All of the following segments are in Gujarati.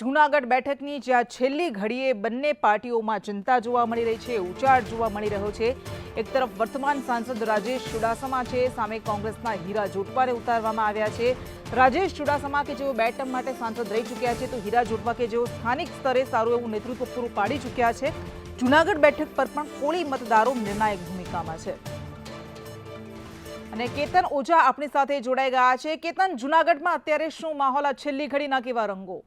જૂનાગઢ બેઠકની જ્યાં છેલ્લી ઘડીએ બંને પાર્ટીઓમાં ચિંતા જોવા મળી રહી છે ઉચાટ જોવા મળી રહ્યો છે. એક તરફ વર્તમાન સાંસદ રાજેશ ચુડાસમા છે, સામે કોંગ્રેસના હીરા જોટવાને ઉતારવામાં આવ્યા છે. રાજેશ ચુડાસમા કે જેઓ બે ટર્મ માટે સાંસદ રહી ચૂક્યા છે, તો હીરા જોટવા કે જેઓ સ્થાનિક સ્તરે સારું એવું નેતૃત્વ પૂરું પાડી ચૂક્યા છે. જૂનાગઢ બેઠક પર પણ કોળી મતદારો નિર્ણાયક ભૂમિકામાં છે. અને કેતન ઓઝા આપણી સાથે જોડાઈ ગયા છે. કેતન, જૂનાગઢમાં અત્યારે શું માહોલ? આ છેલ્લી ઘડીના કેવા રંગો?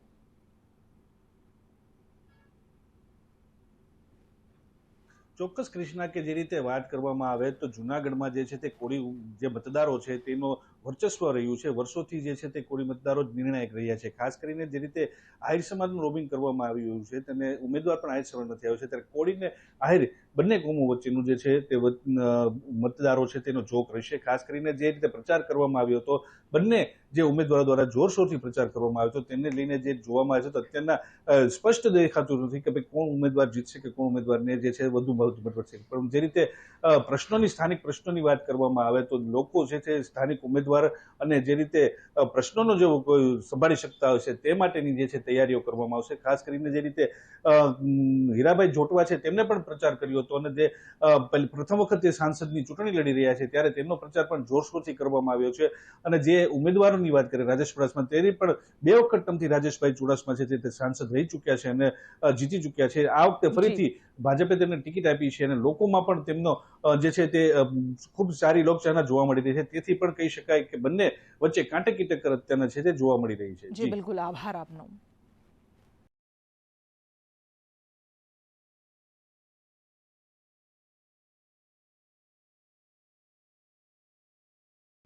ચોક્કસ કૃષ્ણા કે જે રીતે વાત કરવામાં આવે તો જુનાગઢમાં જે છે તે કોળી જે મતદારો છે તેનો વર્ચસ્વ રહ્યું છે. વર્ષોથી જે છે તે કોળી મતદારો જ નિર્ણાયક રહ્યા છે. ખાસ કરીને જે રીતે આહિર સમાજનું રોબિંગ કરવામાં આવી રહ્યું છે તેને ઉમેદવાર પણ આહિર સમાજમાંથી આવ્યો છે. ત્યારે કોળીને આહિર બંને કોમો વચ્ચેનું જે છે તે મતદારો છે તેનો જોક રહેશે. ખાસ કરીને જે રીતે પ્રચાર કરવામાં આવ્યો હતો, બંને જે ઉમેદવારો દ્વારા જોરશોરથી પ્રચાર કરવામાં આવ્યો હતો તેને લઈને જે જોવામાં આવે છે, તો અત્યારના સ્પષ્ટ દેખાતું નથી કે ભાઈ કોણ ઉમેદવાર જીતશે કે કોણ ઉમેદવારને જે છે વધુ મળશે. પણ જે રીતે પ્રશ્નોની, સ્થાનિક પ્રશ્નોની વાત કરવામાં આવે તો લોકો છે તે સ્થાનિક ઉમેદવાર અને જે રીતે પ્રશ્નોનો જે સંભાળી શકતા હોય છે, તે માટેની જે છે તૈયારીઓ કરવામાં આવશે. ખાસ કરીને જે રીતે હીરાભાઈ જોટવા છે તેમને પણ પ્રચાર કર્યો હતો અને જે પ્રથમ વખત જે સાંસદની ચૂંટણી લડી રહ્યા છે, ત્યારે તેમનો પ્રચાર પણ જોરશોરથી કરવામાં આવ્યો છે. અને જે ઉમેદવારોની વાત કરીએ રાજેશ ચુડાસમા તેની પણ બે વખત ટર્મથી રાજેશભાઈ ચુડાસમા છે તે સાંસદ રહી ચૂક્યા છે અને જીતી ચૂક્યા છે. આ વખતે ફરીથી ભાજપે તેમને ટિકિટ આપી છે અને લોકોમાં પણ તેમનો જે છે તે ખૂબ સારી લોકચાહના જોવા મળી રહી છે. તેથી પણ કહી શકાય કે બંને વચ્ચે કાંટકી ટક્કર અત્યારના છે તે જોવા મળી રહી છે. જી. બિલકુલ. આભાર આપનો.